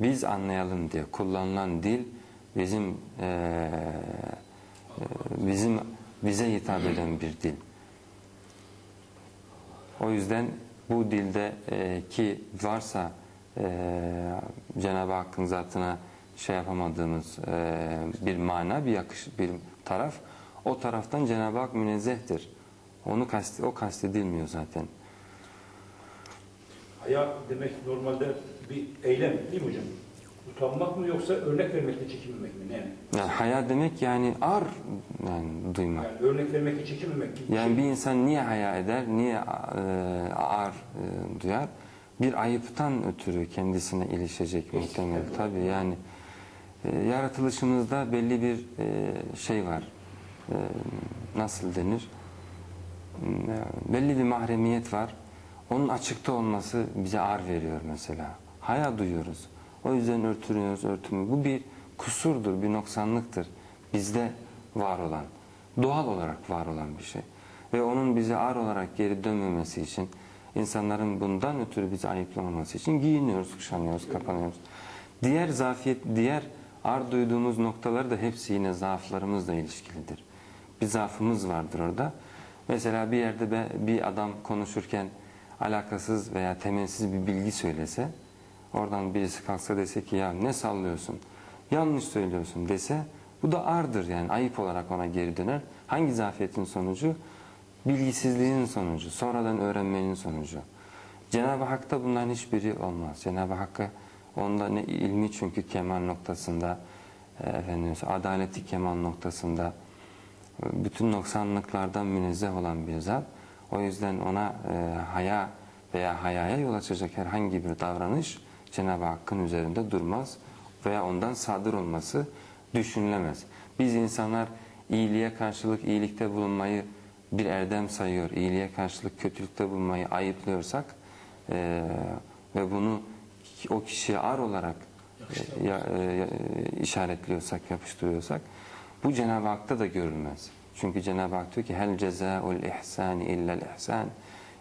Biz anlayalım diye kullanılan dil bizim eee, eee, bizim bize hitap eden bir dil. O yüzden bu dilde eee, ki varsa eee, Cenab-ı Hakk'ın zatına şey yapamadığımız eee, bir mana, bir yakış, bir taraf, o taraftan Cenab-ı Hak münezzehtir. Onu kast, o kastedilmiyor zaten. Haya demek normalde bir eylem değil mi hocam? Utanmak mı yoksa örnek vermekle çekinmemek mi? Ne? Yani haya demek yani ar yani duymak. Yani örnek vermekle çekinmemek gibi. Yani şey. bir insan niye haya eder, niye e, ağır e, duyar? Bir ayıptan ötürü kendisine ilişecek muhtemel. Tabii yani e, yaratılışımızda belli bir e, şey var. E, nasıl denir? E, belli bir mahremiyet var. Onun açıkta olması bize ağır veriyor mesela. Haya duyuyoruz. O yüzden örtünüyoruz, örtünüyoruz. Bu bir kusurdur, bir noksanlıktır. Bizde var olan, doğal olarak var olan bir şey. Ve onun bize ağır olarak geri dönmemesi için, insanların bundan ötürü bizi ayıplamaması için giyiniyoruz, kuşanıyoruz, kapanıyoruz. Diğer zafiyet, diğer ağır duyduğumuz noktalar da hepsi yine zaaflarımızla ilişkilidir. Bir zaafımız vardır orada. Mesela bir yerde bir adam konuşurken alakasız veya temelsiz bir bilgi söylese, oradan birisi kalksa dese ki ya ne sallıyorsun, yanlış söylüyorsun dese, bu da ardır yani ayıp olarak ona geri döner. Hangi zafiyetin sonucu? Bilgisizliğin sonucu, sonradan öğrenmenin sonucu. Cenab-ı Hak'ta bunların hiçbiri olmaz. Cenab-ı Hakk'a onda ne ilmi çünkü kemal noktasında, e, efendim, adaleti kemal noktasında, e, bütün noksanlıklardan münezzeh olan bir zat. O yüzden ona e, haya veya hayaya yol açacak herhangi bir davranış Cenab-ı Hakk'ın üzerinde durmaz veya ondan sadır olması düşünülemez. Biz insanlar iyiliğe karşılık iyilikte bulunmayı bir erdem sayıyor, iyiliğe karşılık kötülükte bulunmayı ayıplıyorsak e, ve bunu o kişiye ar olarak e, ya- e, işaretliyorsak, yapıştırıyorsak bu Cenab-ı Hak'ta da görülmez. Çünkü Cenab-ı Hak diyor ki hel cezaul ihsani illel ihsan.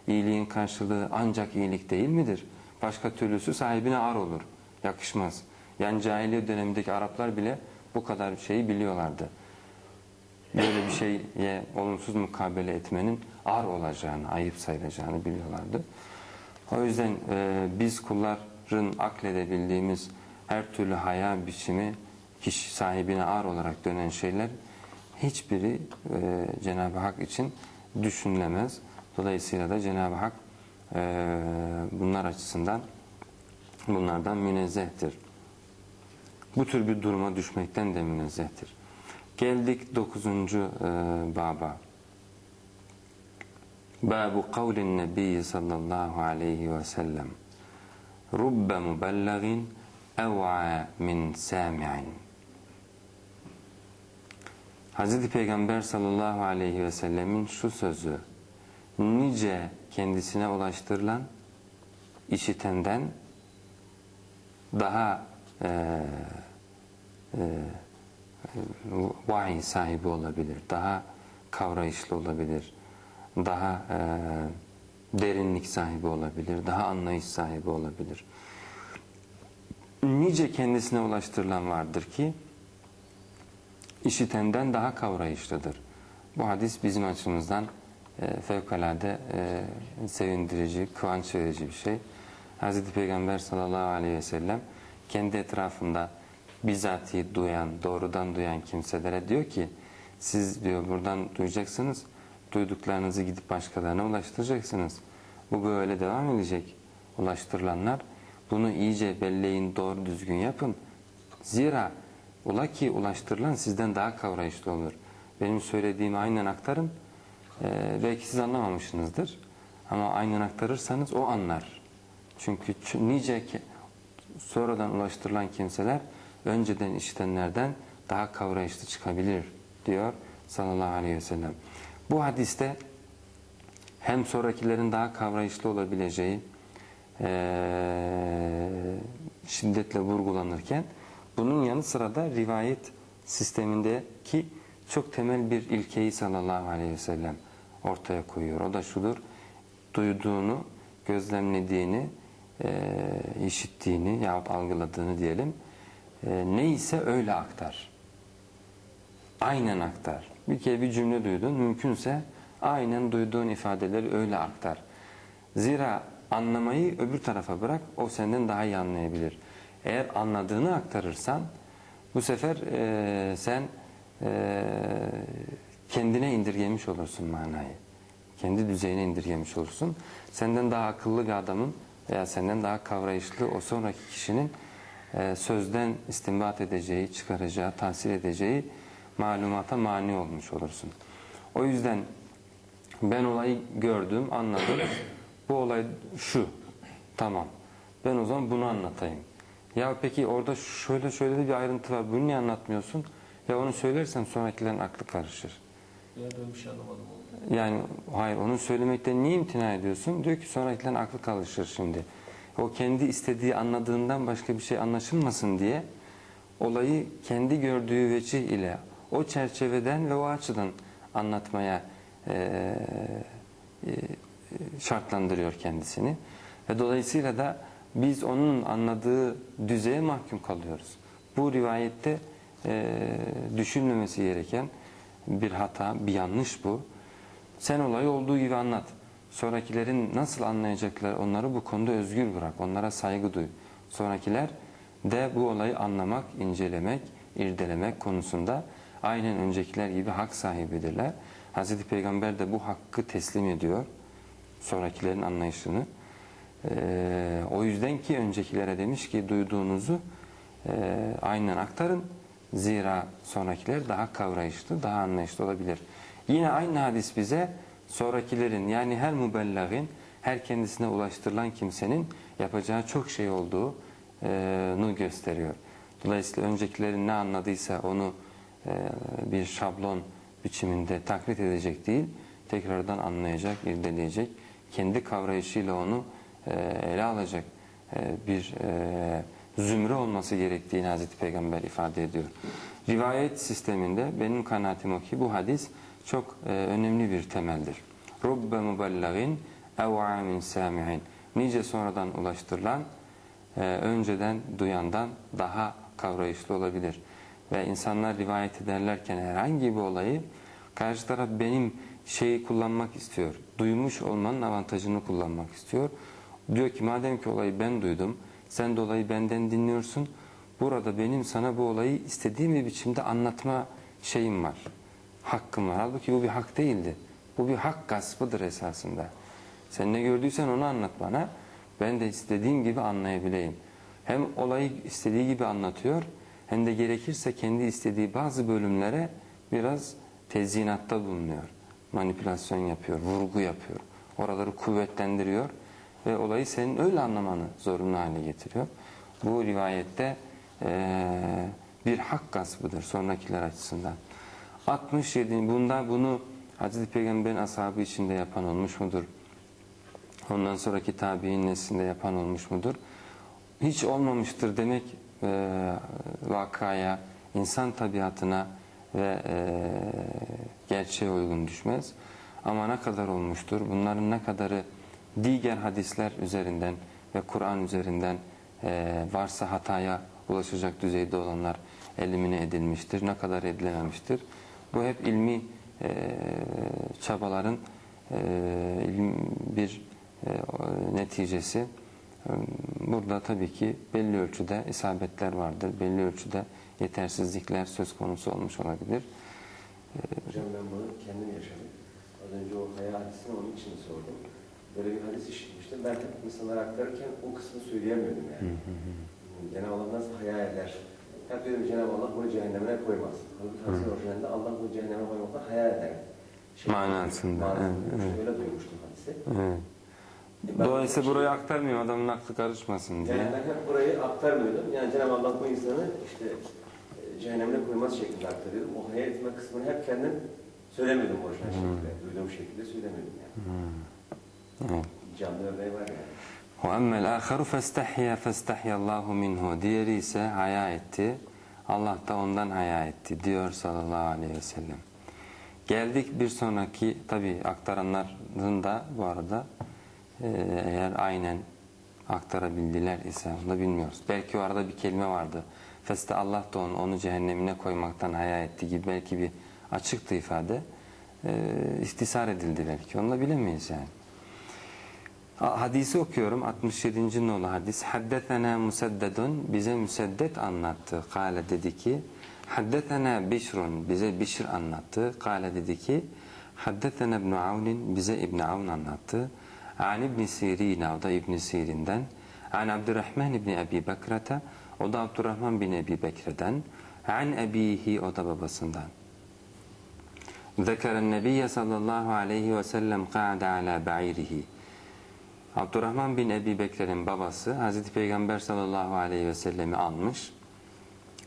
İyiliğin karşılığı ancak iyilik değil midir? Başka türlüsü sahibine ar olur. Yakışmaz. Yani cahiliye dönemindeki Araplar bile bu kadar şeyi biliyorlardı. Böyle bir şeye olumsuz mukabele etmenin ar olacağını, ayıp sayılacağını biliyorlardı. O yüzden e, biz kulların akledebildiğimiz her türlü haya biçimi kişi sahibine ağır olarak dönen şeyler hiçbiri e, Cenab-ı Hak için düşünülemez. Dolayısıyla da Cenab-ı Hak e, bunlar açısından bunlardan münezzehtir. Bu tür bir duruma düşmekten de münezzehtir. Geldik 9. E, baba. Babu kavlin Nebi sallallahu aleyhi ve sellem. Rubbe mubellagin ev'a min sami'in. Hz. Peygamber sallallahu aleyhi ve sellemin şu sözü nice kendisine ulaştırılan işitenden daha e, e, vahiy sahibi olabilir, daha kavrayışlı olabilir, daha e, derinlik sahibi olabilir, daha anlayış sahibi olabilir. Nice kendisine ulaştırılan vardır ki işitenden daha kavrayışlıdır. Bu hadis bizim açımızdan e, fevkalade e, sevindirici, kıvanç verici bir şey. Hz. Peygamber sallallahu aleyhi ve sellem kendi etrafında bizatihi duyan, doğrudan duyan kimselere diyor ki siz diyor buradan duyacaksınız, duyduklarınızı gidip başkalarına ulaştıracaksınız. Bu böyle devam edecek. Ulaştırılanlar bunu iyice belleyin, doğru düzgün yapın. Zira ola ki ulaştırılan sizden daha kavrayışlı olur. Benim söylediğimi aynen aktarın. Ee, belki siz anlamamışsınızdır. Ama aynen aktarırsanız o anlar. Çünkü nice ki, sonradan ulaştırılan kimseler önceden işitenlerden daha kavrayışlı çıkabilir diyor sallallahu aleyhi ve sellem. Bu hadiste hem sonrakilerin daha kavrayışlı olabileceği eee, şiddetle vurgulanırken bunun yanı sıra da rivayet sistemindeki çok temel bir ilkeyi sallallahu aleyhi ve sellem ortaya koyuyor. O da şudur, duyduğunu, gözlemlediğini e, işittiğini yahut algıladığını diyelim e, neyse öyle aktar. Aynen aktar. Bir kere bir cümle duydun mümkünse aynen duyduğun ifadeleri öyle aktar. Zira anlamayı öbür tarafa bırak o senden daha iyi anlayabilir. Eğer anladığını aktarırsan bu sefer e, sen e, kendine indirgemiş olursun manayı. Kendi düzeyine indirgemiş olursun. Senden daha akıllı bir adamın veya senden daha kavrayışlı o sonraki kişinin e, sözden istinbat edeceği, çıkaracağı, tahsil edeceği malumata mani olmuş olursun. O yüzden ben olayı gördüm, anladım. Bu olay şu. Tamam. Ben o zaman bunu anlatayım. Ya peki orada şöyle şöyle bir ayrıntı var. Bunu niye anlatmıyorsun? Ya onu söylersen sonrakilerin aklı karışır. Ya ben bir şey anlamadım onu. Yani hayır onu söylemekten niye imtina ediyorsun? Diyor ki sonrakilerin aklı karışır şimdi. O kendi istediği anladığından başka bir şey anlaşılmasın diye olayı kendi gördüğü vecih ile o çerçeveden ve o açıdan anlatmaya eee, e, şartlandırıyor kendisini. Ve dolayısıyla da biz onun anladığı düzeye mahkum kalıyoruz. Bu rivayette eee, düşünmemesi gereken bir hata, bir yanlış bu. Sen olayı olduğu gibi anlat. Sonrakilerin nasıl anlayacaklar onları bu konuda özgür bırak. Onlara saygı duy. Sonrakiler de bu olayı anlamak, incelemek, irdelemek konusunda aynen öncekiler gibi hak sahibidirler. Hz. Peygamber de bu hakkı teslim ediyor. Sonrakilerin anlayışını. Ee, o yüzden ki öncekilere demiş ki duyduğunuzu e, aynen aktarın. Zira sonrakiler daha kavrayışlı, daha anlayışlı olabilir. Yine aynı hadis bize sonrakilerin yani her mübellagin, her kendisine ulaştırılan kimsenin yapacağı çok şey olduğunu gösteriyor. Dolayısıyla öncekilerin ne anladıysa onu e, bir şablon biçiminde taklit edecek değil, tekrardan anlayacak, irdeleyecek, kendi kavrayışıyla onu e, ele alacak e, bir e, zümre olması gerektiğini Hazreti Peygamber ifade ediyor. Rivayet sisteminde benim kanaatim o ki bu hadis çok e, önemli bir temeldir. Rubbe mubellagin ev amin sami'in. Nice sonradan ulaştırılan e, önceden duyandan daha kavrayışlı olabilir. Ve insanlar rivayet ederlerken herhangi bir olayı karşı taraf benim şeyi kullanmak istiyor. Duymuş olmanın avantajını kullanmak istiyor. Diyor ki madem ki olayı ben duydum, sen de olayı benden dinliyorsun. Burada benim sana bu olayı istediğim bir biçimde anlatma şeyim var. Hakkım var. Halbuki bu bir hak değildi. Bu bir hak gaspıdır esasında. Sen ne gördüysen onu anlat bana. Ben de istediğim gibi anlayabileyim. Hem olayı istediği gibi anlatıyor hem de gerekirse kendi istediği bazı bölümlere biraz tezyinatta bulunuyor. Manipülasyon yapıyor, vurgu yapıyor. Oraları kuvvetlendiriyor ve olayı senin öyle anlamanı zorunlu hale getiriyor. Bu rivayette eee, bir hak gaspıdır sonrakiler açısından. 67 bunda bunu Hazreti Peygamber'in ashabı içinde yapan olmuş mudur? Ondan sonraki tabi'in neslinde yapan olmuş mudur? Hiç olmamıştır demek e, vakaya, insan tabiatına ve e, gerçeğe uygun düşmez. Ama ne kadar olmuştur? Bunların ne kadarı diğer hadisler üzerinden ve Kur'an üzerinden e, varsa hataya ulaşacak düzeyde olanlar elimine edilmiştir. Ne kadar edilememiştir? Bu hep ilmi e, çabaların e, bir e, neticesi. Burada tabii ki belli ölçüde isabetler vardır. Belli ölçüde yetersizlikler söz konusu olmuş olabilir. Hocam ben bunu kendim yaşadım. Az önce o hayal hadisini onun için sordum. Böyle bir hadis işitmiştim. Ben hep insanlara aktarırken o kısmı söyleyemiyordum yani. Cenab-ı Allah nasıl hayal eder? Hep diyorum Cenab-ı Allah bunu cehennemine koymaz. Halbuki hadisin orijinalinde Allah bunu cehenneme koymakla hayal eder. Manasında, Manasında. evet, evet. Öyle duymuştum hadisi. Evet. Ben- Dolayısıyla burayı aktarmıyorum adamın aklı karışmasın diye. Yani ben hep burayı aktarmıyordum. Yani Cenab-ı Allah bu insanı işte e, cehennemine koymaz şeklinde aktarıyordum. O hayal etme kısmını hep kendim söylemiyordum orijinal şekilde. Duyduğum şekilde söylemiyordum yani. Evet. Canlı örneği var yani. وَأَمَّا الْآخَرُ فَاسْتَحْيَا فَاسْتَحْيَ اللّٰهُ مِنْهُ Diğeri ise haya etti. Allah da ondan haya etti diyor sallallahu aleyhi ve sellem. Geldik bir sonraki tabi aktaranların da bu arada e, eğer aynen aktarabildiler ise onu da bilmiyoruz. Belki o arada bir kelime vardı. Feste Allah da onu, onu cehennemine koymaktan haya etti gibi belki bir açıktı ifade. Ee, istisar edildi belki. Onu da bilemeyiz yani. Hadisi okuyorum 67. nolu hadis. Haddetena musaddedun bize müseddet anlattı. Kale dedi ki Haddetena bişrun bize bişir anlattı. Kale dedi ki Haddetena ibn Avnin bize İbn Avn anlattı. An İbn Sirin o da İbn Sirin'den. An Abdurrahman İbn Ebi Bekrata o da Abdurrahman bin Ebi Bekir'den. An ebihi o da babasından. Zekeren Nebiye sallallahu aleyhi ve sellem ka'de ala ba'irihi. Abdurrahman bin Ebi Bekir'in babası Hazreti Peygamber sallallahu aleyhi ve sellemi almış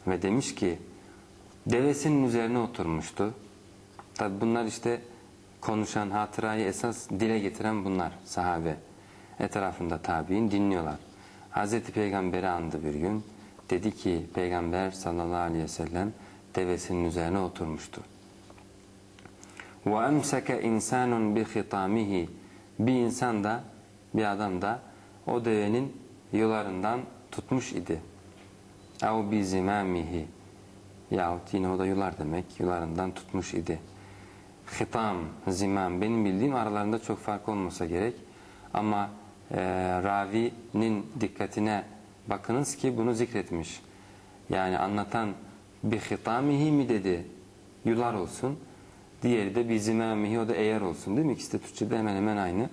ve demiş ki devesinin üzerine oturmuştu. Tabi bunlar işte konuşan hatırayı esas dile getiren bunlar sahabe. Etrafında tabi'in dinliyorlar. Hazreti Peygamber'i andı bir gün. Dedi ki Peygamber sallallahu aleyhi ve sellem devesinin üzerine oturmuştu. وَاَمْسَكَ اِنْسَانٌ بِخِطَامِهِ Bir insan da, bir adam da o devenin yularından tutmuş idi. Ev bizimamihi yahut yine o da yular demek yularından tutmuş idi. Hitam, zimam benim bildiğim aralarında çok fark olmasa gerek ama e, ravinin dikkatine bakınız ki bunu zikretmiş. Yani anlatan bir hitamihi mi dedi yular olsun diğeri de bizimamihi o da eğer olsun değil mi? İkisi de Türkçe'de hemen hemen aynı.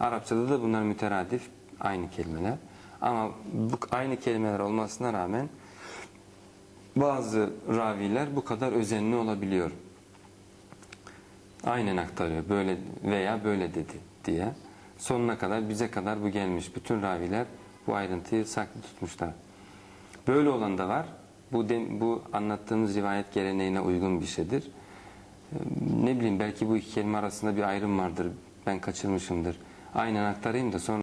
Arapçada da bunlar müteradif aynı kelimeler. Ama bu aynı kelimeler olmasına rağmen bazı raviler bu kadar özenli olabiliyor. Aynen aktarıyor. Böyle veya böyle dedi diye. Sonuna kadar bize kadar bu gelmiş. Bütün raviler bu ayrıntıyı saklı tutmuşlar. Böyle olan da var. Bu, de- bu anlattığımız rivayet geleneğine uygun bir şeydir. Ne bileyim belki bu iki kelime arasında bir ayrım vardır. Ben kaçırmışımdır. Aynen aktarayım da sonra